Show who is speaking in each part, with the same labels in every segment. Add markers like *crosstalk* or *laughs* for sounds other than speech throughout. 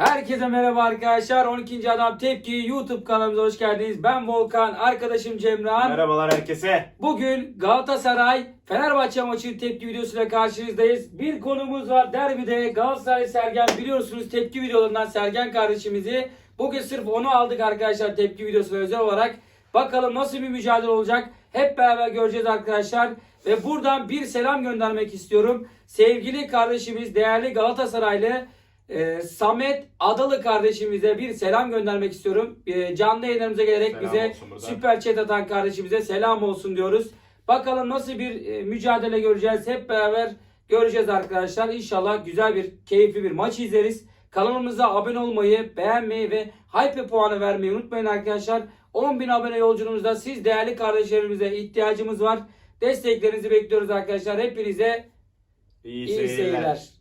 Speaker 1: Herkese merhaba arkadaşlar. 12. Adam Tepki YouTube kanalımıza hoş geldiniz. Ben Volkan, arkadaşım Cemran.
Speaker 2: Merhabalar herkese.
Speaker 1: Bugün Galatasaray Fenerbahçe maçı tepki videosuyla karşınızdayız. Bir konumuz var. Derbide Galatasaray Sergen biliyorsunuz tepki videolarından Sergen kardeşimizi. Bugün sırf onu aldık arkadaşlar tepki videosuna özel olarak. Bakalım nasıl bir mücadele olacak. Hep beraber göreceğiz arkadaşlar. Ve buradan bir selam göndermek istiyorum. Sevgili kardeşimiz, değerli Galatasaraylı e, Samet Adalı kardeşimize bir selam göndermek istiyorum. E, canlı yayınlarımıza gelerek
Speaker 2: Selam
Speaker 1: bize süper chat atan kardeşimize selam olsun diyoruz. Bakalım nasıl bir e, mücadele göreceğiz. Hep beraber göreceğiz arkadaşlar. İnşallah güzel bir, keyifli bir maç izleriz. Kanalımıza abone olmayı, beğenmeyi ve hype puanı vermeyi unutmayın arkadaşlar. 10.000 abone yolculuğumuzda siz değerli kardeşlerimize ihtiyacımız var. Desteklerinizi bekliyoruz arkadaşlar. Hepinize
Speaker 2: İyi,
Speaker 1: İyi
Speaker 2: seyirler.
Speaker 1: seyirler.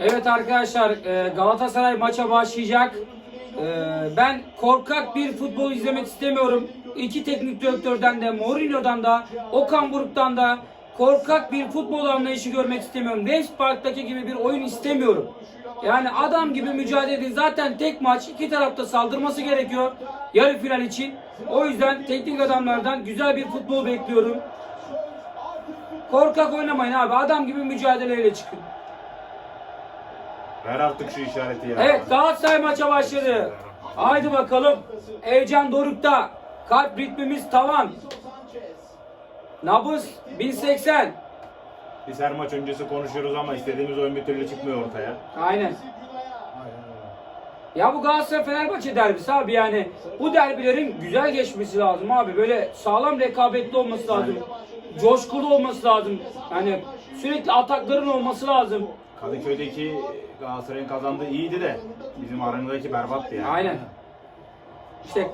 Speaker 1: Evet arkadaşlar e, Galatasaray maça başlayacak. E, Ben korkak bir futbol izlemek istemiyorum. İki teknik direktörden de Mourinho'dan da Okan Buruk'tan da korkak bir futbol anlayışı görmek istemiyorum. West Park'taki gibi bir oyun istemiyorum. Yani adam gibi mücadele edin. Zaten tek maç iki tarafta saldırması gerekiyor yarı final için. O yüzden teknik adamlardan güzel bir futbol bekliyorum. Korkak oynamayın abi. Adam gibi mücadeleyle çıkın.
Speaker 2: Ver artık şu işareti ya.
Speaker 1: Evet Galatasaray maça başladı. Haydi bakalım. Heyecan dorukta. Kalp ritmimiz tavan. Nabız 1080.
Speaker 2: Biz her maç öncesi konuşuyoruz ama istediğimiz oyun bir türlü çıkmıyor ortaya.
Speaker 1: Aynen. Ya bu Galatasaray Fenerbahçe derbisi abi yani bu derbilerin güzel geçmesi lazım abi. Böyle sağlam rekabetli olması lazım. Coşkulu olması lazım. Yani sürekli atakların olması lazım.
Speaker 2: Kadıköy'deki Galatasaray'ın kazandığı iyiydi de bizim aramızdaki berbattı ya.
Speaker 1: Aynen. İşte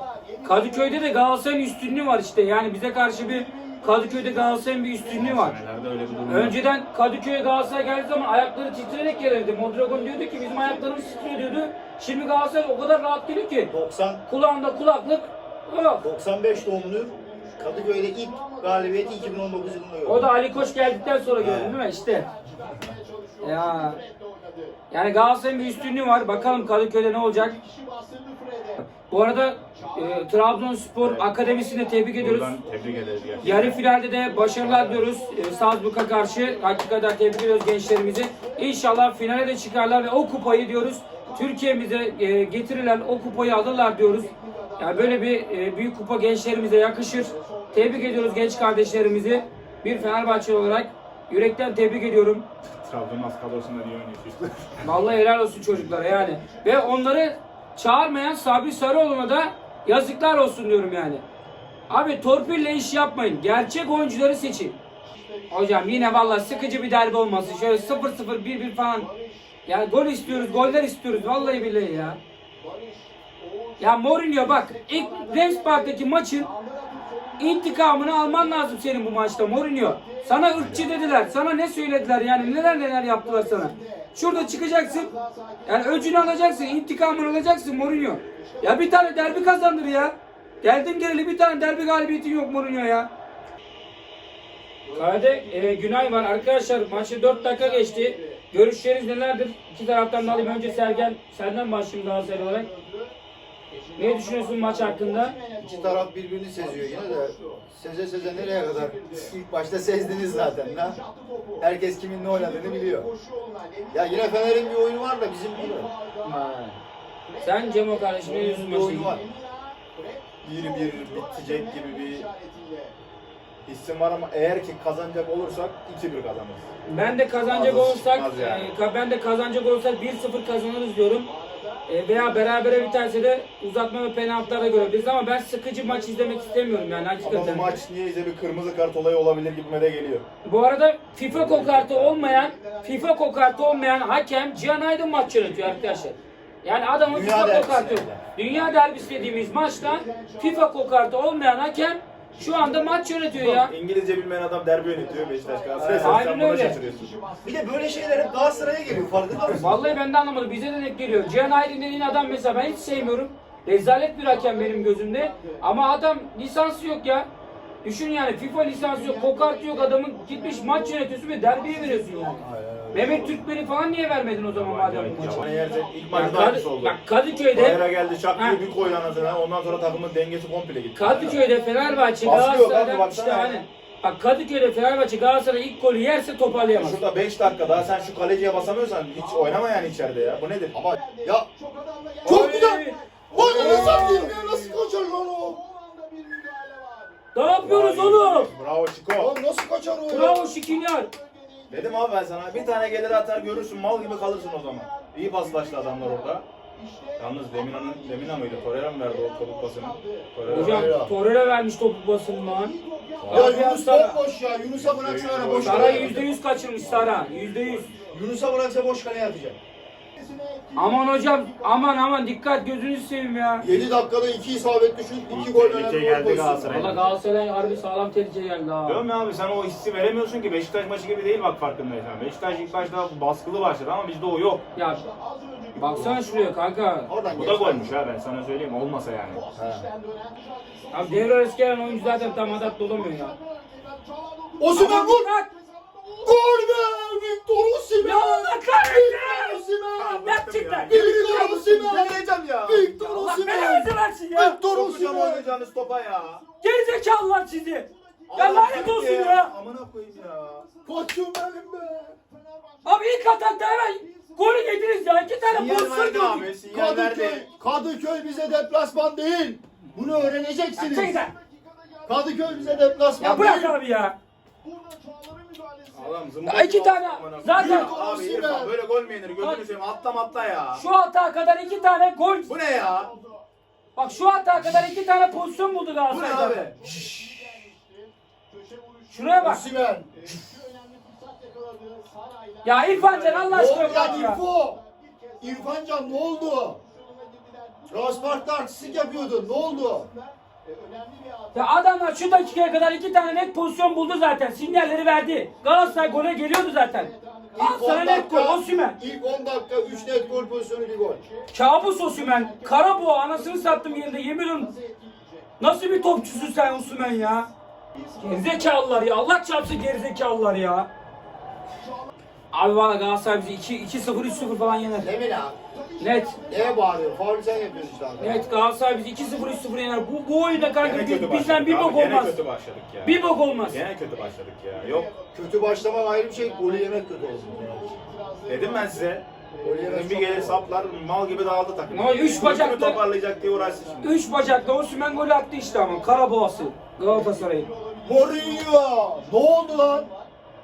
Speaker 1: Kadıköy'de de Galatasaray'ın üstünlüğü var işte. Yani bize karşı bir Kadıköy'de Galatasaray'ın bir üstünlüğü var.
Speaker 2: Senelerde öyle bir durum.
Speaker 1: Önceden Kadıköy'e Galatasaray geldiği zaman ayakları titreyerek gelirdi. Mondragon diyordu ki bizim ayaklarımız titriyor diyordu. Şimdi Galatasaray o kadar rahat geliyor ki
Speaker 3: 90
Speaker 1: kulağında kulaklık yok.
Speaker 3: 95 doğumlu Kadıköy'de ilk galibiyeti 2019 yılında gördüm.
Speaker 1: O da Ali Koç geldikten sonra gördün değil mi? İşte. Ya. Yani Galatasaray'ın bir üstünlüğü var. Bakalım Kadıköy'de ne olacak? Bu arada e, Trabzonspor Akademisi'ni de tebrik ediyoruz.
Speaker 2: Buradan tebrik ederiz gerçekten.
Speaker 1: Yarı finalde de başarılar diliyoruz e, Salzburg'a karşı. Hakikaten tebrik ediyoruz gençlerimizi. İnşallah finale de çıkarlar ve o kupayı diyoruz. Türkiye'mize e, getirilen o kupayı alırlar diyoruz. Yani böyle bir e, büyük kupa gençlerimize yakışır. Tebrik ediyoruz genç kardeşlerimizi. Bir Fenerbahçe olarak yürekten tebrik ediyorum.
Speaker 2: Trabzon'un az kadrosunda niye oynuyorsun *laughs* işte?
Speaker 1: Vallahi helal olsun çocuklara yani. Ve onları çağırmayan Sabri Sarıoğlu'na da yazıklar olsun diyorum yani. Abi torpille iş yapmayın. Gerçek oyuncuları seçin. Hocam yine vallahi sıkıcı bir derbi olmasın. Şöyle 0-0 1-1 falan. Ya gol istiyoruz, goller istiyoruz. Vallahi billahi ya. Ya Mourinho bak ilk Rennes Park'taki maçın intikamını alman lazım senin bu maçta Mourinho. Sana ırkçı dediler. Sana ne söylediler yani neler neler yaptılar sana. Şurada çıkacaksın. Yani öcünü alacaksın. intikamını alacaksın Mourinho. Ya bir tane derbi kazandır ya. Geldin geleli bir tane derbi galibiyetin yok Mourinho ya. Kayde e, Günay var. Arkadaşlar maçı 4 dakika geçti. Görüşleriniz nelerdir? İki taraftan da alayım. Önce Sergen, senden başlayayım Galatasaray olarak. Ne düşünüyorsun maç hakkında?
Speaker 3: İki taraf birbirini seziyor yine de seze seze nereye kadar? İlk başta sezdiniz zaten ha. Herkes kimin ne oynadığını biliyor. Ya yine Fener'in bir oyunu var da bizim gibi.
Speaker 1: Sen Cemo kardeşim ne diyorsun
Speaker 3: Bir oyunu var. Bir bir bitecek gibi bir hissim var ama eğer ki kazanacak olursak 2-1 kazanırız.
Speaker 1: Ben de kazanacak
Speaker 3: Fazla
Speaker 1: olursak,
Speaker 3: çıkmaz yani.
Speaker 1: e, ka- ben de kazanacak olursak 1-0 kazanırız diyorum. E, veya berabere biterse de uzatma ve penaltılara görebiliriz ama ben sıkıcı maç izlemek istemiyorum yani
Speaker 3: Ama
Speaker 1: hakikaten.
Speaker 3: bu maç niyeyse bir kırmızı kart olayı olabilir gibime de geliyor.
Speaker 1: Bu arada FIFA kokartı olmayan, FIFA kokartı olmayan hakem Cihan Aydın maç yönetiyor arkadaşlar. Yani adamın
Speaker 3: Dünya
Speaker 1: FIFA
Speaker 3: derbisi
Speaker 1: kokartı yok. Dünya derbisi dediğimiz maçta FIFA kokartı olmayan hakem şu anda maç yönetiyor ya.
Speaker 2: İngilizce bilmeyen adam derbi yönetiyor Beşiktaş Galatasaray.
Speaker 1: Aynen
Speaker 2: Sen sen buna
Speaker 1: öyle.
Speaker 2: şaşırıyorsun.
Speaker 3: Bir de böyle şeyler hep Galatasaray'a geliyor farkında mısın?
Speaker 1: Vallahi ben de anlamadım. Bize de denk geliyor. Cihan Aydın dediğin adam mesela ben hiç sevmiyorum. Rezalet bir hakem benim gözümde. Ama adam lisansı yok ya. Düşün yani FIFA lisansı yok, kokartı yok adamın gitmiş maç yönetiyorsun ve derbiye veriyorsun yani.
Speaker 3: Aynen.
Speaker 1: Mehmet Türkmen'i falan niye vermedin o zaman madem bu maçı?
Speaker 2: Yerse ilk maçta
Speaker 1: Kadı-
Speaker 2: aynısı oldu.
Speaker 1: bak Kadıköy'de
Speaker 2: Bayra geldi şak
Speaker 1: Ha.
Speaker 2: diye bir koydu anasını. Ondan sonra takımın dengesi komple gitti.
Speaker 1: Kadıköy'de Fenerbahçe
Speaker 2: Baskı yok abi,
Speaker 1: Galatasaray'dan
Speaker 2: baksana
Speaker 1: işte hani bak Kadıköy'de Fenerbahçe Galatasaray ilk golü yerse toparlayamaz.
Speaker 2: Şurada 5 dakika daha sen şu kaleciye basamıyorsan hiç oynama yani içeride ya. Bu nedir?
Speaker 3: Ama ya çok güzel. Vay ne satayım ya nasıl kaçar lan o?
Speaker 1: Ne yapıyoruz oğlum?
Speaker 2: Bravo Chico.
Speaker 3: Lan nasıl kaçar o ya?
Speaker 1: Bravo Şikrinyar.
Speaker 2: Dedim abi ben sana bir tane gelir atar görürsün mal gibi kalırsın o zaman. İyi paslaştı adamlar orada. Yalnız Lemina'nın Lemina mıydı? Torreira mı verdi o topuk pasını? Torreira
Speaker 1: Hocam. Torreira vermiş topu basın lan.
Speaker 3: Ya
Speaker 1: Abi
Speaker 3: Yunus
Speaker 1: Sara.
Speaker 3: bomboş ya. Yunus'a bıraksana boş
Speaker 1: Sara
Speaker 3: kaleye.
Speaker 1: yüzde yüz kaçırmış Sara. Yüzde yüz.
Speaker 3: Yunus'a bıraksa boş kaleye atacak.
Speaker 1: Aman hocam aman aman dikkat gözünüzü seveyim ya.
Speaker 3: 7 dakikada 2 isabetli şut, 2 gol
Speaker 2: Tehlike
Speaker 3: önemli
Speaker 2: geldi
Speaker 3: gol pozisyonu.
Speaker 2: Galatasaray.
Speaker 1: Valla Galatasaray harbi sağlam tehlike geldi ha.
Speaker 2: Diyorum ya abi sen o hissi veremiyorsun ki Beşiktaş maçı gibi değil bak farkındaysan. Beşiktaş ilk başta baskılı başladı ama bizde o yok.
Speaker 1: Ya baksana şuraya kanka.
Speaker 3: Oradan
Speaker 2: Bu da golmüş ha ben sana söyleyeyim olmasa yani.
Speaker 3: Ha.
Speaker 1: Abi devre arası gelen oyuncu zaten tam adapte olamıyor ya.
Speaker 3: Osimhen vur!
Speaker 1: Bak!
Speaker 3: Gol! Victor Osimhen!
Speaker 1: Ya Allah kahretsin!
Speaker 3: Osimhen!
Speaker 1: Gerçekten!
Speaker 3: Victor Osimhen!
Speaker 2: Delireceğim ya.
Speaker 3: Victor
Speaker 1: Allah
Speaker 3: Osimhen!
Speaker 1: belanızı versin ya!
Speaker 3: Victor Osimhen!
Speaker 2: oynayacağınız topa ya.
Speaker 1: Gerizekalılar sizi! Ya lanet olsun ya!
Speaker 2: Amına koyayım ya.
Speaker 3: Koçum benim be!
Speaker 1: Abi ilk atakta hemen golü yediniz ya. İki tane
Speaker 2: Sinyal
Speaker 1: pozisyon
Speaker 2: verdi abi.
Speaker 1: gördük.
Speaker 2: Sinyal
Speaker 3: Kadıköy,
Speaker 2: verdi.
Speaker 3: Kadıköy bize deplasman değil. Bunu öğreneceksiniz.
Speaker 1: Çek sen.
Speaker 3: Kadıköy bize deplasman
Speaker 1: Ya bırak
Speaker 3: değil.
Speaker 1: abi ya.
Speaker 2: Adam zımbırtı
Speaker 1: Ya iki tane,
Speaker 2: amına koyayım.
Speaker 1: zaten-
Speaker 2: Yürü Abi İrfan böyle gol mü yenir? Gözünü
Speaker 1: Bak.
Speaker 2: seveyim atlam atla ya.
Speaker 1: Şu hata kadar iki tane gol.
Speaker 2: Bu ne ya?
Speaker 1: Bak şu hata kadar iki tane pozisyon buldu
Speaker 2: Bu ne
Speaker 1: Galatasaray
Speaker 2: abi?
Speaker 1: Şuraya bak.
Speaker 3: Osimhen.
Speaker 1: Ya İrfan Can Allah
Speaker 3: Ne
Speaker 1: aşkına
Speaker 3: oldu ya
Speaker 1: bırak ya.
Speaker 3: İrfo? İrfan Can ne oldu? Raspark'ta artistlik yapıyordun. Ne oldu?
Speaker 1: Ya adamlar şu dakikaya kadar iki tane net pozisyon buldu zaten. Sinyalleri verdi. Galatasaray gole geliyordu zaten. Al
Speaker 3: İlk
Speaker 1: sana
Speaker 3: 10
Speaker 1: net gol
Speaker 3: dakika,
Speaker 1: Osimhen.
Speaker 3: ilk 10 dakika 3 net gol pozisyonu bir gol.
Speaker 1: Kabus Osimhen. Karaboğa anasını sattım yerinde yemin ediyorum. Nasıl bir topçusun sen Osimhen ya? Gerizekalılar ya. Allah çarpsın gerizekalılar ya. Abi valla Galatasaray bizi 2-0 3-0 falan yener.
Speaker 3: Lemin abi.
Speaker 1: Net.
Speaker 3: Neye bağırıyor? Faul sen yapıyorsun işte abi.
Speaker 1: Net Galatasaray bizi 2-0 3-0 yener. Bu, bu oyunda kanka
Speaker 2: Gene kötü
Speaker 1: biz-
Speaker 2: başladık
Speaker 1: bizden bir
Speaker 2: abi,
Speaker 1: bok
Speaker 2: Gene
Speaker 1: olmaz.
Speaker 2: kötü başladık ya.
Speaker 1: Bir bok olmaz.
Speaker 2: Gene kötü başladık ya. Yok
Speaker 3: Kötü başlamak ayrı bir şey, golü yemek kötü olsun.
Speaker 2: dedim ben size.
Speaker 3: Golü yemek
Speaker 2: bir
Speaker 3: çok
Speaker 2: gelir
Speaker 3: kötü.
Speaker 2: saplar mal gibi dağıldı takım.
Speaker 1: Ama üç
Speaker 2: Kulübünü
Speaker 1: bacaklı-
Speaker 2: toparlayacak diye uğraşsın şimdi.
Speaker 1: Üç bacakla Osimhen golü attı işte ama. Karaboğası. Galatasaray'ın.
Speaker 3: Mourinho! Ne oldu lan?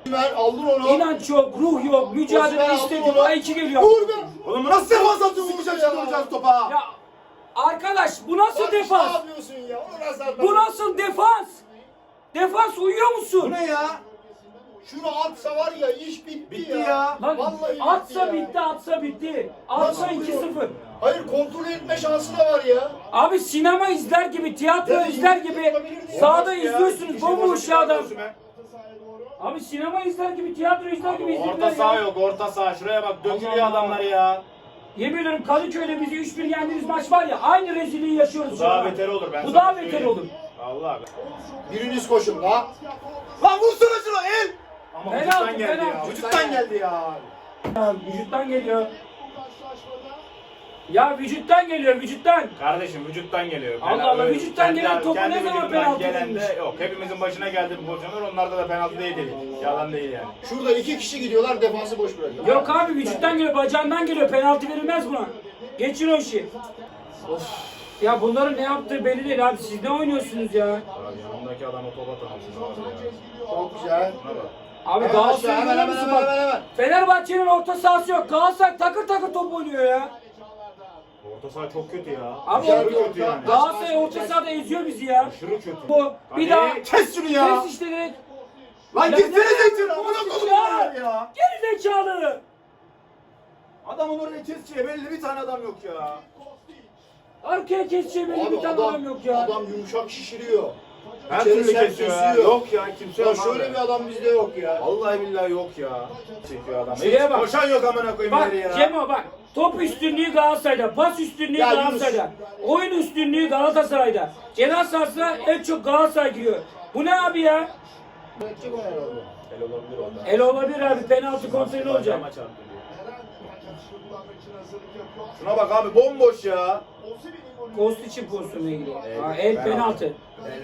Speaker 3: Osimhen aldın onu.
Speaker 1: İnanç yok, ruh yok, mücadele
Speaker 3: Osimhen
Speaker 1: istedi.
Speaker 3: aldın onu.
Speaker 1: Ay iki geliyor.
Speaker 3: Vur be!
Speaker 2: Oğlum bu nasıl defans atıyorsun?
Speaker 3: vuracak
Speaker 2: Sıkışa
Speaker 3: ya?
Speaker 2: vuracağız topa.
Speaker 1: Ya arkadaş bu nasıl
Speaker 3: Bak Ne
Speaker 1: defans?
Speaker 3: yapıyorsun ya? Onu nasıl atmadın?
Speaker 1: Bu nasıl defans? Defans uyuyor
Speaker 2: Bu
Speaker 1: musun?
Speaker 2: ne ya?
Speaker 3: Şunu atsa var ya iş bitti,
Speaker 2: Bitti
Speaker 3: ya.
Speaker 2: ya.
Speaker 1: Lan
Speaker 3: Vallahi
Speaker 1: atsa
Speaker 3: ya.
Speaker 1: bitti, atsa bitti. Atsa
Speaker 3: Nasıl
Speaker 1: 2-0.
Speaker 3: Hayır kontrol etme şansı da var ya.
Speaker 1: Abi sinema izler gibi, tiyatro
Speaker 3: Ya,
Speaker 1: izler gibi
Speaker 3: yapabilirdin.
Speaker 1: sahada
Speaker 2: Ya,
Speaker 1: izliyorsunuz bomboş ya adam. Abi sinema izler gibi, tiyatro izler gibi
Speaker 2: Orta
Speaker 1: izlediler
Speaker 2: saha
Speaker 1: ya.
Speaker 2: yok orta saha. Şuraya bak dökülüyor
Speaker 1: Allah
Speaker 2: adamlar ya.
Speaker 1: Yemin ediyorum Kadıköy'de bizi 3-1 yendiğimiz maç var ya aynı rezilliği yaşıyoruz
Speaker 2: Bu
Speaker 1: şu
Speaker 2: daha
Speaker 1: an.
Speaker 2: beter olur ben
Speaker 1: Bu
Speaker 2: sana
Speaker 1: daha beter
Speaker 2: söyleyeyim.
Speaker 1: olur.
Speaker 2: Allah abi.
Speaker 3: Biriniz koşun la.
Speaker 2: Lan vursana şunu el. Ama vücuttan geldi ya. Vücuttan geldi ya.
Speaker 1: Ya, vücuttan geliyor. Ya vücuttan geliyor vücuttan.
Speaker 2: Kardeşim vücuttan geliyor.
Speaker 1: Allah Allah, vücuttan
Speaker 2: kendi-
Speaker 1: gelen topu
Speaker 2: kendi
Speaker 1: ne zaman penaltı
Speaker 2: gelen
Speaker 1: değilmiş?
Speaker 2: yok. Hepimizin başına geldi bu pozisyonlar. Onlarda da penaltı değil dedik. Yalan değil yani.
Speaker 3: Şurada iki kişi gidiyorlar defansı boş bırakıyor.
Speaker 1: Yok abi vücuttan geliyor bacağından geliyor penaltı verilmez buna. Geçin o işi. Ya bunların ne yaptığı belli değil abi siz ne oynuyorsunuz ya?
Speaker 2: Abi yanımdaki adam o topa tanışsın abi ya.
Speaker 3: Çok güzel.
Speaker 2: Şuna bak.
Speaker 1: Abi
Speaker 3: Hemen
Speaker 1: Galatasaray'ı
Speaker 3: aşağı, hemen,
Speaker 1: görüyor
Speaker 3: hemen,
Speaker 1: musun
Speaker 3: hemen,
Speaker 1: bak?
Speaker 3: hemen, hemen.
Speaker 1: Fenerbahçe'nin orta sahası yok. Galatasaray takır takır top oynuyor ya.
Speaker 2: Orta saha çok kötü ya.
Speaker 1: Abi
Speaker 2: Aşırı
Speaker 3: orta-
Speaker 2: kötü yani.
Speaker 1: Galatasaray orta sahada eziyor bizi ya.
Speaker 2: Aşırı kötü.
Speaker 1: Bu bir daha
Speaker 2: kes şunu ya.
Speaker 1: kes işte direkt.
Speaker 2: Lan
Speaker 1: Ya
Speaker 2: gitsene
Speaker 1: ne-
Speaker 2: geçin. Amına kodum
Speaker 1: Ya.
Speaker 2: ya.
Speaker 1: Geri zekalı.
Speaker 2: Adamın oraya keseceği belli bir tane adam yok ya.
Speaker 1: Arkaya keseceğim
Speaker 3: Abi
Speaker 1: bir tane
Speaker 3: adam,
Speaker 1: adam yok ya.
Speaker 3: adam yumuşak şişiriyor.
Speaker 2: Her
Speaker 3: İçeri
Speaker 2: türlü kesiyor ya.
Speaker 3: kesiyor.
Speaker 2: Yok ya kimse
Speaker 3: Ya
Speaker 2: yok
Speaker 3: şöyle
Speaker 2: abi.
Speaker 3: bir adam bizde yok ya.
Speaker 2: Vallahi billahi yok ya. Çekiyor adam.
Speaker 1: Şuraya
Speaker 2: Hiç
Speaker 1: bak.
Speaker 2: Koşan yok amına koyayım
Speaker 1: Bak
Speaker 2: ileri ya.
Speaker 1: Cemo bak. Top üstünlüğü Galatasaray'da, pas üstünlüğü
Speaker 3: Ya
Speaker 1: Galatasaray'da. Oyun üstünlüğü Galatasaray'da. Ceza sahasına en çok Galatasaray giriyor. Bu ne abi ya?
Speaker 3: Bırakacak o herhalde.
Speaker 2: El olabilir orada.
Speaker 1: El olabilir abi penaltı kontrolü olacak.
Speaker 2: Diyor. Şuna bak abi bomboş ya.
Speaker 1: Post için pozisyonuna giriyor.
Speaker 2: Evet,
Speaker 1: Ha, el
Speaker 2: penaltı.
Speaker 1: penaltı.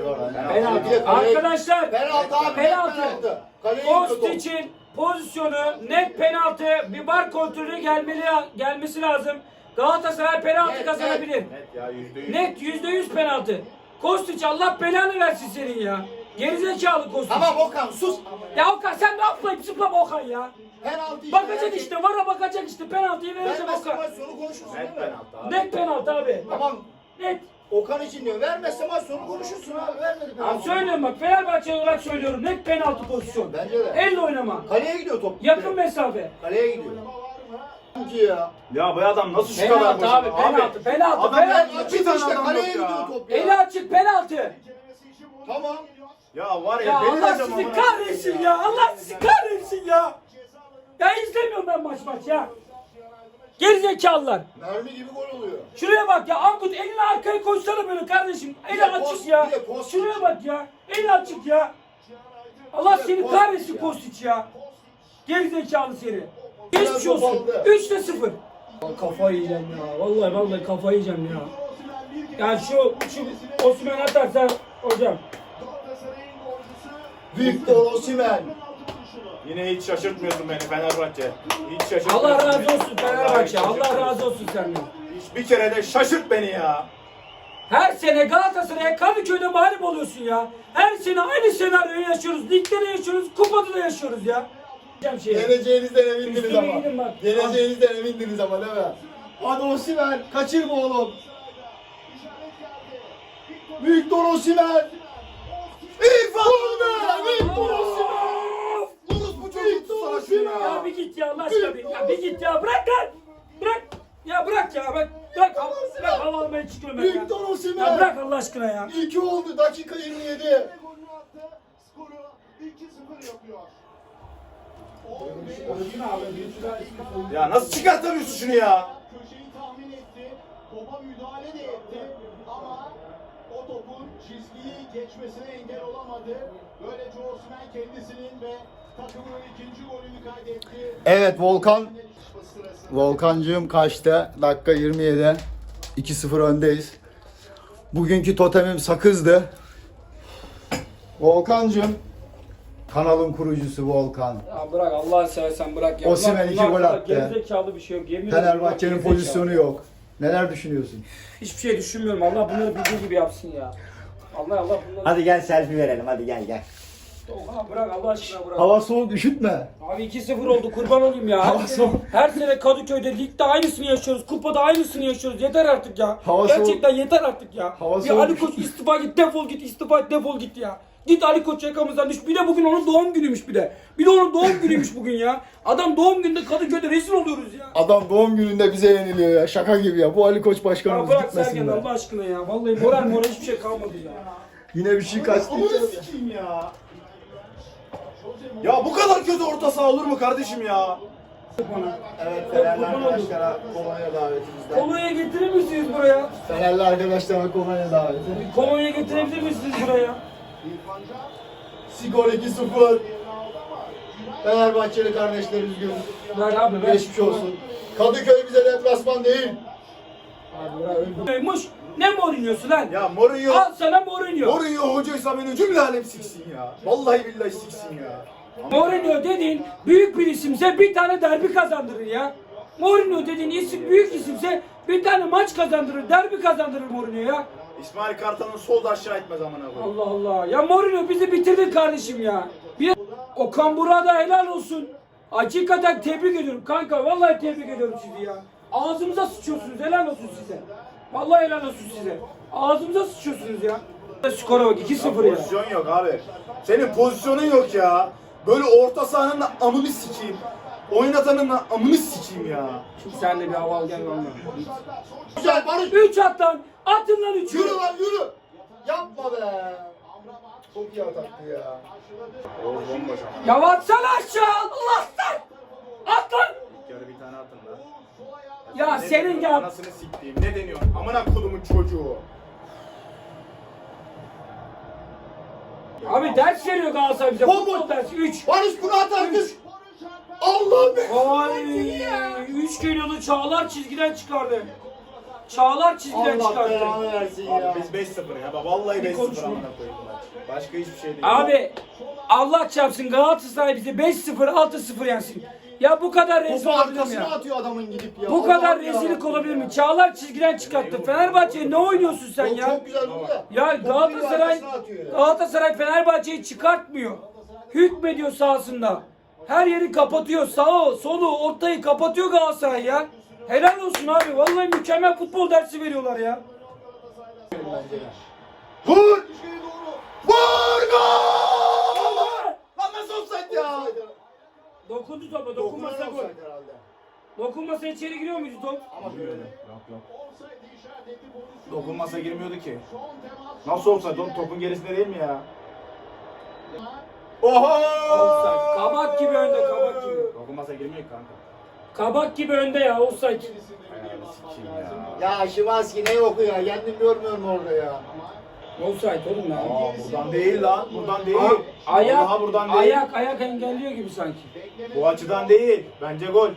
Speaker 3: El var. ha.
Speaker 1: Penaltı.
Speaker 3: Bir de kaleye-
Speaker 1: Arkadaşlar
Speaker 3: Penaltı abi.
Speaker 1: penaltı.
Speaker 3: Penaltı. Kaleye
Speaker 1: Post
Speaker 3: gidiyor top.
Speaker 1: için pozisyonu net penaltı bir bar kontrolü gelmeli gelmesi lazım. Galatasaray penaltı
Speaker 3: Net,
Speaker 1: kazanabilir.
Speaker 2: Net ya yüzde yüz.
Speaker 1: Net yüzde yüz penaltı. Kostiç Allah belanı versin senin ya. Gerizekalı Kostiç.
Speaker 3: Tamam Okan sus.
Speaker 1: Ya Okan sen ne yapmayıp zıplama Okan ya.
Speaker 3: Penaltı işte.
Speaker 1: Bakacak
Speaker 3: Herkes-
Speaker 1: işte vara bakacak işte penaltıyı verecek
Speaker 3: Vermezse
Speaker 1: Okan.
Speaker 3: maç sonu konuşursun değil
Speaker 2: Net
Speaker 3: mi?
Speaker 2: penaltı abi.
Speaker 1: Net penaltı abi.
Speaker 3: Tamam.
Speaker 1: Net.
Speaker 3: Okan için diyor. Vermezse maç sonu konuşursun abi. Vermedi
Speaker 1: Abi
Speaker 3: penaltı.
Speaker 1: söylüyorum bak Fenerbahçe olarak söylüyorum net penaltı pozisyon.
Speaker 3: Bence de.
Speaker 1: Elle oynama.
Speaker 3: Kaleye gidiyor top.
Speaker 1: Yakın mesafe.
Speaker 3: Kaleye gidiyor. Ki ya.
Speaker 2: Ya bu adam nasıl şu kadar
Speaker 1: Penaltı abi penaltı penaltı
Speaker 2: Adam
Speaker 1: penaltı.
Speaker 2: ya-
Speaker 3: Açık
Speaker 2: Bir tane
Speaker 3: işte
Speaker 2: adam
Speaker 3: kaleye
Speaker 2: yok ya.
Speaker 3: gidiyor top ya.
Speaker 1: Eli açık penaltı.
Speaker 3: Tamam.
Speaker 2: Ya var ya,
Speaker 1: Ya
Speaker 2: deli
Speaker 1: Allah
Speaker 2: hocam
Speaker 1: sizi
Speaker 2: amına
Speaker 1: kahretsin ya. Allah sizi kahretsin ya. Ya izlemiyorum ben maç maç ya. Gerizekalılar.
Speaker 3: Mermi gibi gol oluyor.
Speaker 1: Şuraya bak ya Ankut elini arkaya koysana böyle kardeşim. Eli
Speaker 3: de
Speaker 1: açık
Speaker 3: post-
Speaker 1: ya.
Speaker 3: bir de post-
Speaker 1: Şuraya bak ya. Eli açık ya. Allah
Speaker 3: Bir de
Speaker 1: seni
Speaker 3: post-
Speaker 1: kahretsin
Speaker 3: ya.
Speaker 1: Kostiç ya. Gerizekalı seni.
Speaker 3: Biraz
Speaker 1: Geçmiş olsun. 3'te 0. Kafayı yiyeceğim ya. Vallahi vallahi kafayı yiyeceğim ya. Ya şu şu Osman atarsa hocam.
Speaker 3: Victor Osimhen.
Speaker 2: Yine hiç şaşırtmıyorsun beni Fenerbahçe. Hiç şaşırtmıyorsun.
Speaker 1: Allah razı olsun Fenerbahçe. Allah razı olsun senden.
Speaker 2: Hiç bir kere de şaşırt beni ya.
Speaker 1: Her sene Galatasaray'a Kadıköy'de mağlup oluyorsun ya. Her sene aynı senaryoyu yaşıyoruz. Ligde de yaşıyoruz, kupada da yaşıyoruz ya. Diyeceğim şey.
Speaker 3: Yeneceğinizden emindiniz ama. Yeneceğinizden emindiniz ama değil mi? Hadi Osimhen kaçırma oğlum. Victor Osimhen.
Speaker 1: Ya bir git ya Allah aşkına bir. Ya bir git ya bırak lan. Bırak. Ya bırak ya bırak. Bırak, hava almaya çıkıyorum ben ya.
Speaker 3: Victor
Speaker 1: Ya
Speaker 3: Osimhen.
Speaker 1: bırak Allah aşkına ya.
Speaker 3: İki oldu dakika 27.
Speaker 2: Ya nasıl çıkartamıyorsun şunu ya?
Speaker 4: Köşeyi tahmin etti. Topa müdahale de etti. Çizgiyi geçmesine engel olamadı. Böylece Osman kendisinin ve takımının ikinci golünü kaydetti.
Speaker 3: Evet Volkan. Volkancığım kaçta? Dakika 27'de 2-0 öndeyiz. Bugünkü totemim sakızdı. Volkancığım kanalın kurucusu Volkan.
Speaker 1: Ya bırak Allah'ını seversen bırak ya.
Speaker 3: Osimhen iki gol attı.
Speaker 1: Gerizekalı bir şey yok. Yemin
Speaker 3: Fenerbahçe'nin pozisyonu yok. Neler düşünüyorsun?
Speaker 1: Hiçbir şey düşünmüyorum. Allah bunları bildiği gibi yapsın ya. Allah Allah bunları.
Speaker 5: Hadi gel selfie verelim hadi gel gel.
Speaker 1: Oha, bırak Allah aşkına bırak.
Speaker 3: Hava soğuk üşütme.
Speaker 1: Abi 2-0 oldu kurban olayım ya.
Speaker 3: Hava soğuk.
Speaker 1: her sene Kadıköy'de ligde aynısını yaşıyoruz. Kupada aynısını yaşıyoruz. Yeter artık ya.
Speaker 3: Hava
Speaker 1: Gerçekten yeter artık ya.
Speaker 3: Hava
Speaker 1: bir
Speaker 3: soğuk.
Speaker 1: Ali Koç istifa git defol git istifa et defol git ya. Git Ali Koç yakamızdan düş. Bir de bugün onun doğum günüymüş bir de. Bir de onun doğum günüymüş bugün ya. Adam doğum gününde Kadıköy'de rezil oluyoruz ya.
Speaker 3: Adam doğum gününde bize yeniliyor ya. Şaka gibi ya. Bu Ali Koç
Speaker 1: Ya
Speaker 3: başkanımız
Speaker 1: bırak
Speaker 3: gitmesin
Speaker 1: Sergen
Speaker 3: be.
Speaker 1: Allah aşkına ya. Vallahi moral moral hiçbir şey kalmadı ya.
Speaker 3: Yine bir şey kaçtı.
Speaker 2: Amına sikeyim ya. Ya bu kadar kötü orta saha olur mu kardeşim ya?
Speaker 1: Bana.
Speaker 3: Evet
Speaker 1: Fenerli arkadaşlara
Speaker 3: kolonya davetimizden.
Speaker 1: Kolonya getirir misiniz buraya?
Speaker 3: Fenerli arkadaşlara kolonya daveti.
Speaker 1: Kolonya getirebilir misiniz buraya?
Speaker 3: Skor 2-0. Fenerbahçeli kardeşler üzgün.
Speaker 1: Bırak abi ben.
Speaker 3: Geçmiş olsun. Kadıköy bize deplasman değil.
Speaker 1: Neymiş? Ne Mourinho'su lan?
Speaker 2: Ya Mourinho,
Speaker 1: Al sana Mourinho.
Speaker 2: Mourinho hocaysa beni cümle alem siksin ya. Vallahi billahi siksin ya.
Speaker 1: Mourinho dediğin büyük bir isimse bir tane derbi kazandırır ya. Mourinho dediğin isim büyük isimse bir tane maç kazandırır, derbi kazandırır Mourinho ya.
Speaker 2: İsmail Kartal'ın sol da aşağı etmez amına koyayım.
Speaker 1: Allah Allah. Ya Mourinho bizi bitirdin kardeşim ya. Bir Okan Burak'a da helal olsun. Hakikaten tebrik ediyorum kanka. Vallahi tebrik ediyorum sizi ya. Ağzımıza sıçıyorsunuz. Helal olsun size. Vallahi helal olsun size. Ağzımıza sıçıyorsunuz ya. Skora bak 2-0 ya.
Speaker 2: Pozisyon yok abi. Senin pozisyonun yok ya. Böyle orta sahanın da amını sikeyim. Oynatanın amını sikeyim ya.
Speaker 1: Sen de bir hava al gel lan.
Speaker 3: Güzel Barış.
Speaker 1: 3 at lan. Atın lan 3'ü.
Speaker 3: Yürü lan yürü. Yapma be. Çok iyi ataktı ya.
Speaker 2: Oğuz bomboş ama.
Speaker 1: Ya atsana aşağı. Allah'tan. At lan.
Speaker 2: Yarı bir tane atın da.
Speaker 1: Ya
Speaker 2: Ne
Speaker 1: senin
Speaker 2: deniyor?
Speaker 1: ya.
Speaker 2: Anasını siktiğim. Ne deniyorsun? Amına kodumun çocuğu.
Speaker 1: Abi ders veriyor Galatasaray bize.
Speaker 3: Bomboş.
Speaker 1: Futbol dersi 3.
Speaker 3: Barış bunu atar kız. Allah be.
Speaker 1: Ay 3 geliyordu Çağlar çizgiden çıkardı. Çağlar çizgiden
Speaker 3: Allah
Speaker 1: çıkardı.
Speaker 3: belanı versin ya.
Speaker 2: Abi biz 5-0 ya. Bak Vallahi
Speaker 1: Bir
Speaker 2: 5-0
Speaker 1: konuşma.
Speaker 2: amına koyayım maç. Başka hiçbir şey değil.
Speaker 1: Abi Allah çarpsın Galatasaray bizi 5-0 6-0 yensin. Ya bu kadar rezil
Speaker 3: Topu
Speaker 1: olabilir mi
Speaker 3: arkasına
Speaker 1: ya?
Speaker 3: atıyor adamın gidip ya.
Speaker 1: Bu kadar
Speaker 3: Allah'ım ya.
Speaker 1: rezillik olabilir mi? Çağlar çizgiden çıkarttı. Fenerbahçe'ye ne oynuyorsun sen
Speaker 3: Çok,
Speaker 1: ya?
Speaker 3: çok güzel da.
Speaker 1: Ya
Speaker 3: Topu
Speaker 1: Galatasaray
Speaker 3: arkasına atıyor ya.
Speaker 1: Galatasaray Fenerbahçe'yi çıkartmıyor. Hükmediyor sahasında. Her yeri kapatıyor. Sağı, solu, ortayı kapatıyor Galatasaray ya. Helal olsun abi. Vallahi mükemmel futbol dersi veriyorlar ya.
Speaker 3: Vur! Vur gol! Lan nasıl offside ya?
Speaker 1: Dokundu topa. Dokunmasa gol.
Speaker 3: offside.
Speaker 1: Dokunmasa içeri giriyor muydu top?
Speaker 2: Dokunmasa girmiyordu ki. Nasıl olsa oğlum topun gerisinde değil mi ya? Oha!
Speaker 1: Offside. Kabak gibi önde, kabak gibi.
Speaker 2: Dokunmasa girmiyor ki kanka.
Speaker 1: Kabak gibi önde ya offside.
Speaker 2: Ayağını sikeyim ya.
Speaker 3: Ya Şimanski ne okuyor? Kendim görmüyorum orada ya.
Speaker 1: Offside oğlum ya.
Speaker 2: Aa buradan değil lan. Buradan değil.
Speaker 1: A- ayak,
Speaker 2: Vallahi buradan değil.
Speaker 1: ayak, ayak engelliyor gibi sanki.
Speaker 2: Bu açıdan değil. Bence gol.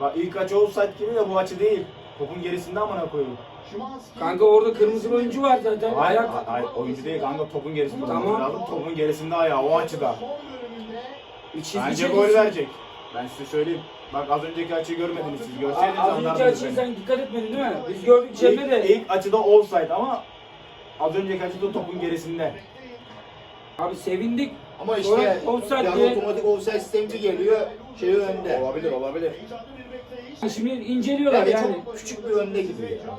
Speaker 2: Bak ilk açı offside gibi de bu açı değil. Topun gerisinde amına koyayım.
Speaker 1: Kanka orada kırmızı bir oyuncu var zaten.
Speaker 2: Hayır,
Speaker 1: Ayak.
Speaker 2: hayır, oyuncu değil kanka topun gerisinde
Speaker 1: Tamam.
Speaker 2: lazım. Topun gerisinde ayağı o açıda.
Speaker 1: Bir çizgi
Speaker 2: Bence gol verecek. Ben size söyleyeyim. Bak az önceki açıyı görmediniz siz. Görseydiniz
Speaker 1: Az önceki
Speaker 2: anlardınız
Speaker 1: açıyı
Speaker 2: beni.
Speaker 1: sen dikkat etmedin değil mi? Biz gördük Cem'de
Speaker 2: İlk,
Speaker 1: de.
Speaker 2: ilk açıda offside ama az önceki açıda topun gerisinde.
Speaker 1: Abi sevindik.
Speaker 3: Ama
Speaker 1: Sonra
Speaker 3: işte
Speaker 1: offside
Speaker 3: yani
Speaker 1: diye-
Speaker 3: otomatik offside sistemi bir geliyor. Şey önde.
Speaker 2: Olabilir olabilir.
Speaker 1: Şimdi inceliyorlar
Speaker 3: Yani,
Speaker 1: yani.
Speaker 3: çok küçük bir önde gibi ya.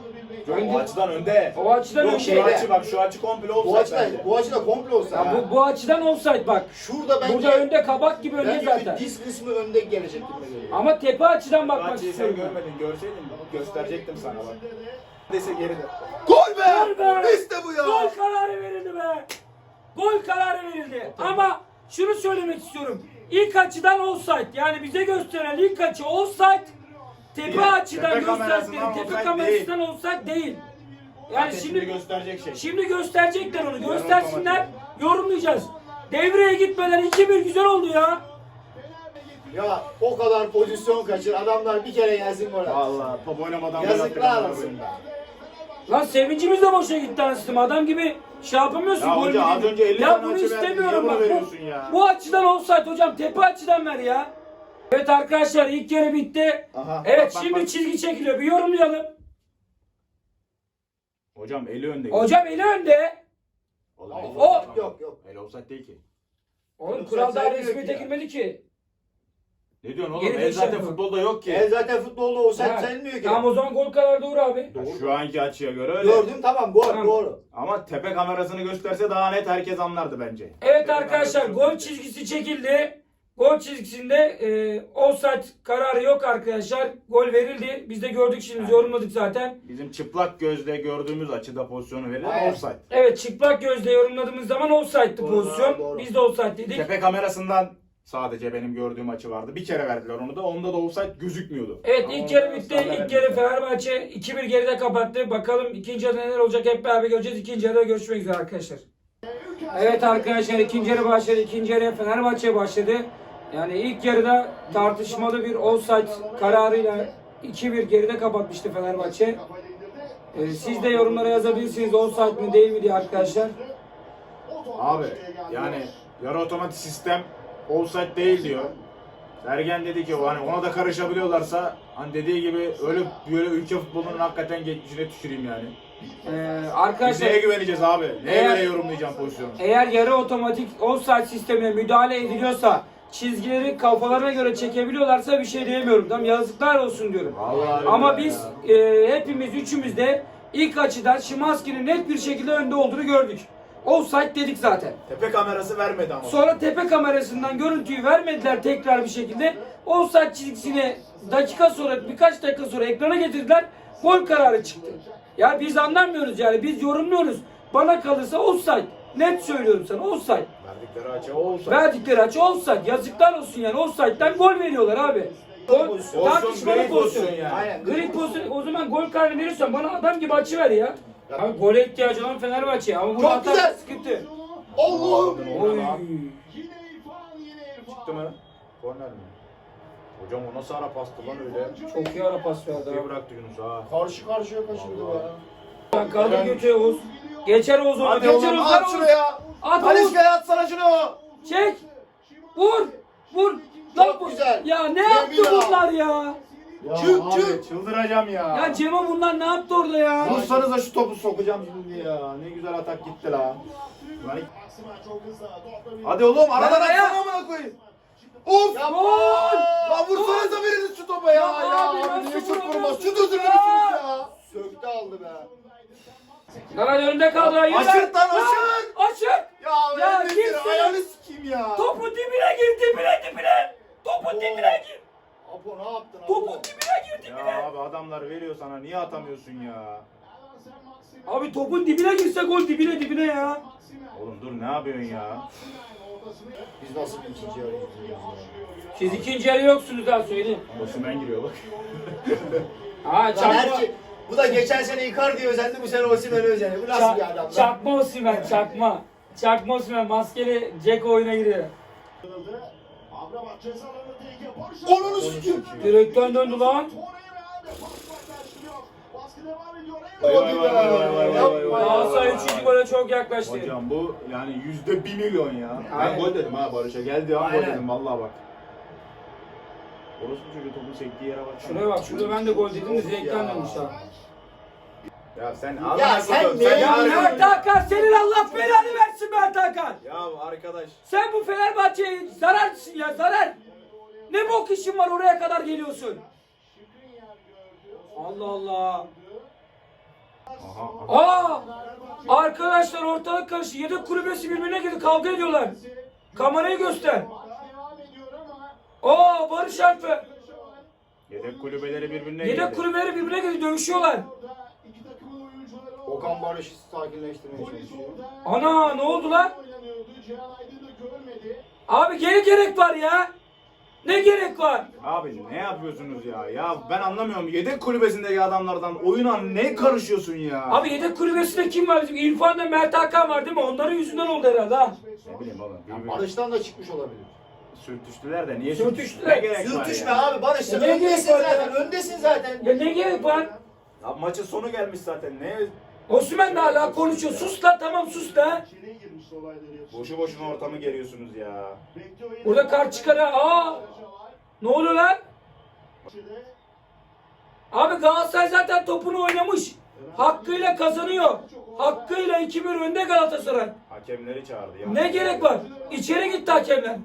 Speaker 1: Önde-
Speaker 2: O açıdan önde.
Speaker 1: O açıdan
Speaker 2: Yok
Speaker 1: önde.
Speaker 2: şu
Speaker 3: şeyde.
Speaker 2: açı bak şu açı komple
Speaker 3: Bu
Speaker 2: offside
Speaker 3: açıda,
Speaker 2: bence.
Speaker 3: bu açıda komple olsa
Speaker 1: Ya bu, bu açıdan offside bak.
Speaker 3: Şurada bence,
Speaker 1: Burada önde kabak gibi önde
Speaker 3: bence
Speaker 1: zaten.
Speaker 3: diz kısmı önde gelecek gibi geliyor.
Speaker 1: Ama tepe açıdan
Speaker 2: Bu
Speaker 1: bakmak
Speaker 2: açıyı sen
Speaker 1: istiyorum. ben.
Speaker 2: görmedin. Görseydin gösterecektim sana bak. Dese geride.
Speaker 3: Gol
Speaker 1: Gol be!
Speaker 3: İşte bu ya!
Speaker 1: Gol kararı verildi be. Gol kararı verildi. Ama şunu söylemek istiyorum. İlk açıdan offside. Yani bize gösteren ilk açı offside. Tepe açıdan
Speaker 2: tepe kamerasından
Speaker 1: gösterdikleri tepe kamerasından offside değil. Yani
Speaker 2: Zaten
Speaker 1: şimdi
Speaker 2: gösterecek şey.
Speaker 1: şimdi gösterecekler onu. Göstersinler. Yorumlayacağız. Devreye gitmeden 2-1 güzel oldu ya.
Speaker 3: Ya o kadar pozisyon kaçır. Adamlar bir kere gelsin gol at.
Speaker 2: Valla top oynamadan gol
Speaker 3: Yazıklar olsun.
Speaker 1: Lan sevincimiz de boşa gitti anasını. Adam gibi şey yapamıyorsun.
Speaker 2: Ya
Speaker 1: gol
Speaker 2: hoca,
Speaker 1: mü
Speaker 2: az
Speaker 1: değil.
Speaker 2: önce 50
Speaker 1: Ya
Speaker 2: tane
Speaker 1: bunu
Speaker 2: açı verdin,
Speaker 1: istemiyorum
Speaker 2: niye
Speaker 1: bak.
Speaker 2: bunu
Speaker 1: Bu,
Speaker 2: ya?
Speaker 1: bu açıdan offside hocam. Tepe açıdan ver ya. Evet arkadaşlar ilk yarı bitti.
Speaker 2: Aha,
Speaker 1: Evet
Speaker 2: bak, bak,
Speaker 1: şimdi
Speaker 2: bak.
Speaker 1: çizgi çekiliyor. Bir yorumlayalım.
Speaker 2: Hocam eli önde.
Speaker 1: Hocam eli önde.
Speaker 2: Oğlum, eli
Speaker 1: O-
Speaker 2: offside.
Speaker 3: Yok yok.
Speaker 2: Eli offside değil ki.
Speaker 1: Oğlum
Speaker 3: Offside
Speaker 1: kural daha
Speaker 3: saymıyor
Speaker 1: resmiyete girmedi ki.
Speaker 2: Ne diyorsun oğlum?
Speaker 1: Yeni
Speaker 2: El zaten
Speaker 1: bu.
Speaker 2: futbolda yok ki.
Speaker 3: El zaten futbolda offside
Speaker 1: Ha,
Speaker 3: sayılmıyor ki.
Speaker 1: Tamam o zaman gol kararı doğru abi.
Speaker 2: Ya Şu anki açıya göre öyle.
Speaker 3: Gördüm tamam gol
Speaker 1: Tamam.
Speaker 3: doğru.
Speaker 2: Ama tepe kamerasını gösterse daha net herkes anlardı bence.
Speaker 1: Evet
Speaker 2: Tepe
Speaker 1: arkadaşlar gol çizgisi çekildi. Gol çizgisinde e, offside kararı yok arkadaşlar. Gol verildi. Biz de gördük şimdi yorumladık zaten.
Speaker 2: Bizim çıplak gözle gördüğümüz açıda pozisyonu verir
Speaker 3: Aynen.
Speaker 2: offside.
Speaker 1: Evet çıplak gözle yorumladığımız zaman offside'dı pozisyon.
Speaker 3: doğru.
Speaker 1: Biz de offside dedik.
Speaker 2: Tepe kamerasından sadece benim gördüğüm açı vardı. Bir kere verdiler onu da. Onda da offside gözükmüyordu.
Speaker 1: Evet
Speaker 2: Ama
Speaker 1: ilk yarı
Speaker 2: da
Speaker 1: bitti. İlk yarı Fenerbahçe 2-1 geride kapattı. Bakalım ikinci yarıda neler olacak hep beraber göreceğiz. İkinci yarıda görüşmek üzere arkadaşlar. Evet arkadaşlar ikinci yarı başladı. İkinci yarıya Fenerbahçe başladı. Yani ilk yarıda tartışmalı bir offside kararıyla 2-1 geride kapatmıştı Fenerbahçe. Ee, siz de yorumlara yazabilirsiniz offside mi değil mi diye arkadaşlar.
Speaker 2: Abi yani yarı otomatik sistem offside değil diyor. Sergen dedi ki hani ona da karışabiliyorlarsa hani dediği gibi öyle böyle ülke futbolunun hakikaten geçmişine tüküreyim yani.
Speaker 1: Ee,
Speaker 2: Biz
Speaker 1: arkadaşlar
Speaker 2: neye güveneceğiz abi? Neye
Speaker 1: Eğer-
Speaker 2: göre yorumlayacağım pozisyonu?
Speaker 1: Eğer yarı otomatik offside sistemine müdahale ediliyorsa çizgileri kafalarına göre çekebiliyorlarsa bir şey diyemiyorum. Tamam yazıklar olsun diyorum.
Speaker 2: Vallahi
Speaker 1: Ama biz e, hepimiz üçümüz de ilk açıdan Şimanski'nin net bir şekilde önde olduğunu gördük. Offside dedik zaten.
Speaker 2: Tepe kamerası vermedi ama.
Speaker 1: Sonra tepe kamerasından görüntüyü vermediler tekrar bir şekilde. Offside çizgisine dakika sonra birkaç dakika sonra ekrana getirdiler. Gol kararı çıktı. Ya biz anlamıyoruz yani biz yorumluyoruz. Bana kalırsa offside. Net söylüyorum sana offside.
Speaker 2: Verdikleri açı o offside.
Speaker 1: Verdikleri açı offside. Yazıklar olsun yani. Offside'den gol veriyorlar abi. Gol,
Speaker 3: Pozisyon.
Speaker 1: tartışmalı
Speaker 2: Pozisyon,
Speaker 1: pozisyon.
Speaker 2: pozisyon yani.
Speaker 3: Aynen.
Speaker 1: Grid pozisyon. O zaman gol kararı verirsen bana adam gibi açı ver ya. Abi gole ihtiyacı olan Fenerbahçe ama bu
Speaker 3: Çok
Speaker 1: hata
Speaker 3: güzel.
Speaker 1: sıkıntı.
Speaker 3: Allah'ım.
Speaker 1: Oy.
Speaker 2: Çıktı mı? Korner mi? Hocam o nasıl ara pastı lan öyle?
Speaker 1: Çok iyi ara pas verdi
Speaker 2: İyi bıraktı Yunus ha.
Speaker 3: Karşı karşıya kaçırdı be.
Speaker 1: Lan Kaldır götüyor Oğuz. Geçer Oğuz onu.
Speaker 2: Hadi
Speaker 1: Geçer
Speaker 2: oğlum
Speaker 1: Oğuz.
Speaker 2: at şuraya.
Speaker 1: At Oğuz.
Speaker 3: Talisca'ya atsana şunu.
Speaker 1: Çek. Vur. Vur. Lan
Speaker 3: Çok
Speaker 1: bu-
Speaker 3: güzel.
Speaker 1: Ya ne
Speaker 3: Yemin
Speaker 1: yaptı
Speaker 3: ya.
Speaker 1: bunlar ya?
Speaker 2: Ya
Speaker 3: Çık,
Speaker 2: abi
Speaker 3: çık.
Speaker 2: çıldıracağım ya.
Speaker 1: Ya Cemo bunlar ne yaptı orada ya?
Speaker 2: Vursanıza şu topu sokacağım şimdi ya. Ne güzel atak gitti la. Lan-
Speaker 4: bir-
Speaker 2: Hadi oğlum aradan
Speaker 1: Nereye?
Speaker 2: atsana amına koyayım. Of!
Speaker 1: Gol!
Speaker 2: Lan vursanıza biriniz şu topa ya.
Speaker 1: Ya
Speaker 2: Ya,
Speaker 1: abi,
Speaker 2: abi
Speaker 1: nasıl
Speaker 2: niye şut vurmaz?
Speaker 1: vuramıyorsun
Speaker 2: Şut öldürürsünüz
Speaker 1: ya?
Speaker 2: ya.
Speaker 3: Söktü aldı be.
Speaker 1: Lan önde kaldı. ya. Yürü.
Speaker 2: Aşırt lan,
Speaker 1: Ya,
Speaker 2: aşırt!
Speaker 1: Aşırt.
Speaker 2: Ya,
Speaker 1: Ya kimse-
Speaker 2: ayağını sikeyim ya.
Speaker 1: Topun dibine gir dibine dibine. Topun dibine gir.
Speaker 3: Apo ne yaptın Apo?
Speaker 1: dibine gir dibine.
Speaker 2: Ya abi adamlar veriyor sana niye atamıyorsun ya?
Speaker 1: Abi topun dibine girse gol dibine dibine ya.
Speaker 2: Oğlum dur ne yapıyorsun ya?
Speaker 3: Biz nasıl bir ikinci yarı izliyoruz ya?
Speaker 1: Siz ikinci yarı yoksunuz daha söyleyeyim.
Speaker 2: Osman giriyor bak.
Speaker 1: Ha
Speaker 3: şey, bu da geçen sene Icardi özendi, bu sene Osimhen özendi. Bu nasıl bir adam
Speaker 1: Çak,
Speaker 3: lan?
Speaker 1: çakma Osimhen çakma. Çakma Osimhen maskeli Jack oyuna giriyor.
Speaker 3: Onunu sikeyim.
Speaker 1: Direkten döndü lan.
Speaker 4: Baskı devam ediyor.
Speaker 2: Vay vay vay vay vay vay vay vay.
Speaker 1: Galatasaray 3. gole çok yaklaştı.
Speaker 2: Hocam bu yani yüzde bir milyon ya.
Speaker 1: Aynen.
Speaker 2: Ben gol dedim ha Barış'a. Geldi an gol
Speaker 3: Aynen.
Speaker 2: dedim vallahi bak. Orası çocuğu topun sektiği yere bak.
Speaker 1: Şuraya bak şurada ben de gol dedim de direkten
Speaker 3: Ya.
Speaker 1: dönmüş ha.
Speaker 2: Ya sen
Speaker 3: Ya
Speaker 2: Allah'ını
Speaker 3: sen ne-
Speaker 2: sen
Speaker 1: Ya Mert Hakan senin Allah belanı versin Mert Hakan.
Speaker 2: Ya arkadaş.
Speaker 1: Sen bu Fenerbahçe'ye zararsın ya zarar. Ne bok işin var oraya kadar geliyorsun. Allah Allah.
Speaker 2: Aha.
Speaker 1: Aa! Arkadaşlar ortalık karıştı. Yedek kulübesi birbirine girdi. Kavga ediyorlar. Kamerayı göster. Aa Barış Alper.
Speaker 2: Yedek kulübeleri birbirine
Speaker 1: Yedek
Speaker 2: girdi.
Speaker 1: kulübeleri birbirine girdi. Dövüşüyorlar.
Speaker 4: burada iki takımın oyuncuları
Speaker 3: Okan Barış'ı sakinleştirmeye çalışıyor.
Speaker 1: Ana ne oldu lan? Abi gene gerek var ya. Ne gerek var?
Speaker 2: Abi ne yapıyorsunuz ya? Ya ben anlamıyorum. Yedek kulübesindeki adamlardan oyuna ne karışıyorsun ya?
Speaker 1: Abi yedek kulübesinde kim var bizim? İrfan'la Mert Hakan var değil mi? Onların yüzünden oldu herhalde ha.
Speaker 2: Ne bileyim oğlum. birbirine
Speaker 3: Barış'tan da çıkmış olabilir.
Speaker 2: Sürtüştüler de niye
Speaker 1: Sürtüştüler.
Speaker 2: Ne gerek var
Speaker 3: Sürtüşme
Speaker 2: ya?
Speaker 3: abi Barış'tan
Speaker 1: Ne
Speaker 3: öndesin
Speaker 1: gerek var ya?
Speaker 3: zaten, öndesin zaten.
Speaker 1: Ya ne gerek var?
Speaker 2: Ya maçın sonu gelmiş zaten. Ne?
Speaker 1: Osman da hala konuşuyor. Sus la tamam sus la.
Speaker 4: İçeriye girmiş olayları yapıyor.
Speaker 2: Boşu boşuna ortamı geriyorsunuz ya.
Speaker 4: Bekliyor yine.
Speaker 1: Burada kart çıkar ha. Aa! Ne oluyor lan? Abi Galatasaray zaten topunu oynamış. Hakkıyla kazanıyor. Hakkıyla 2-1 önde Galatasaray.
Speaker 2: Hakemleri çağırdı ya.
Speaker 1: Ne gerek var? İçeri gitti hakemler.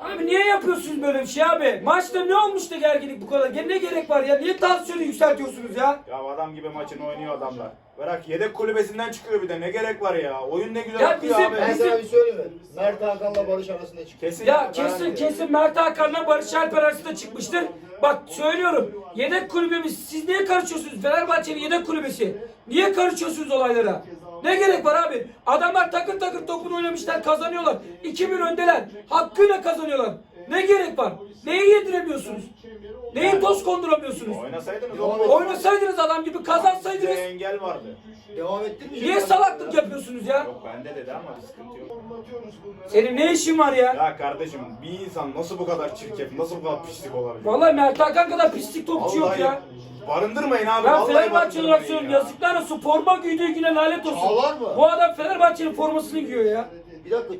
Speaker 1: Abi niye yapıyorsunuz böyle bir şey abi? Maçta ne olmuş da gerginlik bu kadar? Ne gerek var ya? Niye tansiyonu yükseltiyorsunuz ya?
Speaker 2: Ya adam gibi maçını oynuyor adamlar. Bırak yedek kulübesinden çıkıyor bir de ne gerek var ya? Oyun ne güzel
Speaker 1: Ya
Speaker 2: akıyor
Speaker 1: bizim-
Speaker 2: abi.
Speaker 3: Ben
Speaker 1: Bizim-
Speaker 3: sana bir söyleyeyim mi? Mert Hakan'la Barış arasında çıktı.
Speaker 2: Kesin
Speaker 1: Ya kesin kesin Mert Hakan'la Barış Alper arasında çıkmıştır. Bak söylüyorum. Yedek kulübemiz siz niye karışıyorsunuz? Fenerbahçe'nin yedek kulübesi. Niye karışıyorsunuz olaylara? Ne gerek var abi? Adamlar takır takır topunu oynamışlar kazanıyorlar. 2-1 öndeler. Hakkıyla kazanıyorlar. Ne gerek var? Neyi yediremiyorsunuz? Neyi toz konduramıyorsunuz?
Speaker 2: Oynasaydınız.
Speaker 1: Oynasaydınız adam gibi
Speaker 2: Size
Speaker 1: kazansaydınız.
Speaker 2: engel vardı.
Speaker 3: Devam ettin mi?
Speaker 1: Niye salaklık yapıyorsunuz ya?
Speaker 2: Yok bende dedi ama bir sıkıntı yok.
Speaker 1: Senin ne işin var ya?
Speaker 2: Ya kardeşim bir insan nasıl bu kadar çirkef, nasıl bu kadar pislik olabilir?
Speaker 1: Vallahi Mert Hakan kadar pislik topçu yok ya.
Speaker 2: Barındırmayın abi.
Speaker 1: Ben
Speaker 2: vallahi
Speaker 1: Fenerbahçe olarak söylüyorum
Speaker 2: ya.
Speaker 1: yazıklar olsun forma giydiği güne lanet olsun.
Speaker 3: Ağlar mı?
Speaker 1: Bu adam Fenerbahçe'nin formasını giyiyor ya.
Speaker 3: Bir dakika.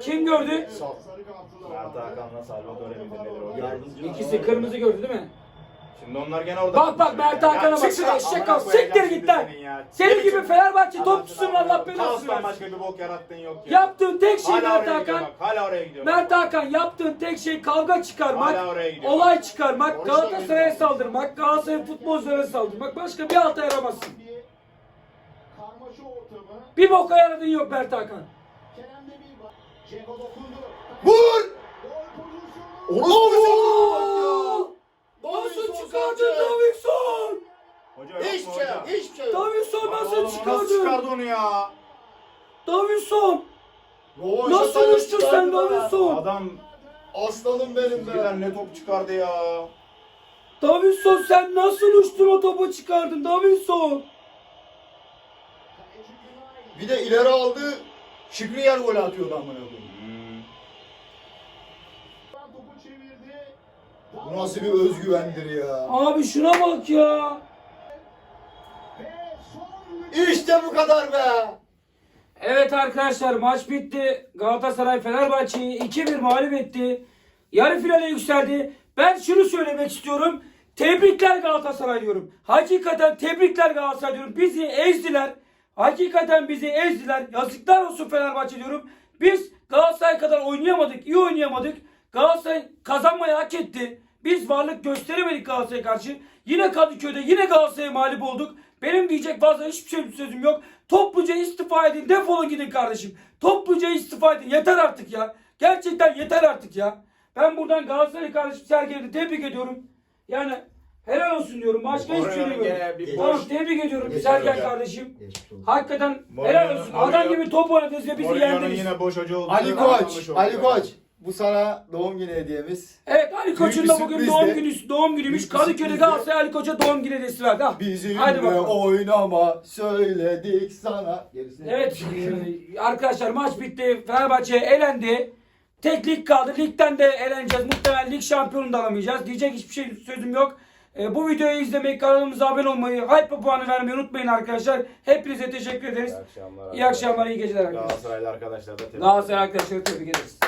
Speaker 1: Kim gördü?
Speaker 3: Sal.
Speaker 4: sarı kartlı da
Speaker 2: Mert. Hakan'la Salvador Emir nedir o?
Speaker 3: Yardımcı.
Speaker 1: İkisi kırmızı gördü değil mi?
Speaker 2: Şimdi onlar gene orada.
Speaker 1: Bak bak Mert Hakan'a bak. Eşek
Speaker 2: Amına
Speaker 1: al.
Speaker 2: koyacağım
Speaker 1: Siktir git lan.
Speaker 2: senin
Speaker 1: gibi. Fenerbahçe topçusunun Allah belasını versin.
Speaker 2: başka bir bok yarattığın yok ya.
Speaker 1: Yaptığın tek şey
Speaker 2: Hala
Speaker 1: Mert
Speaker 2: oraya gidiyor
Speaker 1: Hakan.
Speaker 2: bak. Hala oraya gidiyor.
Speaker 1: Mert. Hakan yaptığın tek şey kavga çıkarmak,
Speaker 2: Hala oraya gidiyor.
Speaker 1: olay çıkarmak, Galatasaray'a saldırmak, Galatasaray futbolculara saldırmak. Başka bir alta yaramazsın.
Speaker 4: Bir karmaşa ortamı.
Speaker 1: Bir boka yaradığın yok Mert Hakan.
Speaker 4: Kerem'de bir var. Ceko dokundu.
Speaker 3: Vur!
Speaker 4: Gol pozisyonu.
Speaker 3: Onu
Speaker 1: Nasıl çıkardı Davinson?
Speaker 2: Hoca yok
Speaker 3: Hiçbir
Speaker 2: mu
Speaker 3: şey
Speaker 2: hoca?
Speaker 3: Hiçbir şey yok.
Speaker 1: Davinson
Speaker 2: Oğlum,
Speaker 1: nasıl
Speaker 2: Nasıl
Speaker 1: çıkardı?
Speaker 2: çıkardı onu ya?
Speaker 1: Davinson!
Speaker 3: Rovaşata
Speaker 1: Nasıl uçtun sen
Speaker 3: be.
Speaker 1: Davinson?
Speaker 2: Adam
Speaker 3: Aslanım benim be.
Speaker 2: Çizgiden ne top çıkardı ya?
Speaker 1: Davinson sen nasıl uçtun o topu çıkardın Davinson?
Speaker 3: Bir de ileri aldı. Şükrüyer gol atıyordu amına koyayım.
Speaker 4: Topu çevirdi.
Speaker 3: Bu nasıl bir özgüvendir ya.
Speaker 1: Abi şuna bak ya.
Speaker 3: İşte bu kadar be.
Speaker 1: Evet arkadaşlar maç bitti. Galatasaray Fenerbahçe'yi 2-1 mağlup etti. Yarı finale yükseldi. Ben şunu söylemek istiyorum. Tebrikler Galatasaray diyorum. Hakikaten tebrikler Galatasaray diyorum. Bizi ezdiler. Hakikaten bizi ezdiler. Yazıklar olsun Fenerbahçe diyorum. Biz Galatasaray kadar oynayamadık. iyi oynayamadık. Galatasaray kazanmayı hak etti. Biz varlık gösteremedik Galatasaray'a karşı. Yine Kadıköy'de yine Galatasaray'a mağlup olduk. Benim diyecek fazla hiçbir şey sözüm yok. Topluca istifa edin. Defolun gidin kardeşim. Topluca istifa edin. Yeter artık ya. Gerçekten yeter artık ya. Ben buradan Galatasaray kardeşim Sergen'i tebrik ediyorum. Yani helal olsun diyorum. Başka hiçbir şey demiyorum.
Speaker 2: bir
Speaker 1: Tamam tebrik ediyorum
Speaker 3: Geçmiş
Speaker 1: Sergen
Speaker 3: hocam.
Speaker 1: kardeşim. Hakikaten helal olsun. Adam gibi top oynadınız ve bizi
Speaker 2: Mourinho'nun
Speaker 1: yendiniz.
Speaker 2: yine boş hoca olduğunu
Speaker 3: Ali Koç, Ali. Koç. Bu sana doğum günü hediyemiz.
Speaker 1: Evet Ali Koç'un da bugün doğum günü doğum günüymüş.
Speaker 3: büyük bir
Speaker 1: Kadıköy'de Galatasaray Ali Koç'a doğum günü hediyesi verdi. Ha.
Speaker 3: Bizimle
Speaker 1: Hadi bakalım.
Speaker 3: oynama söyledik sana. Gerisini
Speaker 1: Evet e, arkadaşlar maç bitti. Fenerbahçe elendi. Tek lig kaldı. Ligden de eleneceğiz. Muhtemelen lig şampiyonunu da alamayacağız. Diyecek hiçbir şey sözüm yok. E, bu videoyu izlemeyi, kanalımıza abone olmayı, hype puanı vermeyi unutmayın arkadaşlar. Hepinize teşekkür ederiz.
Speaker 2: İyi akşamlar.
Speaker 1: İyi akşamlar, iyi geceler arkadaşlar.
Speaker 2: Galatasaraylı arkadaşlar da tebrik
Speaker 1: Galatasaray arkadaşları tebrik ederiz.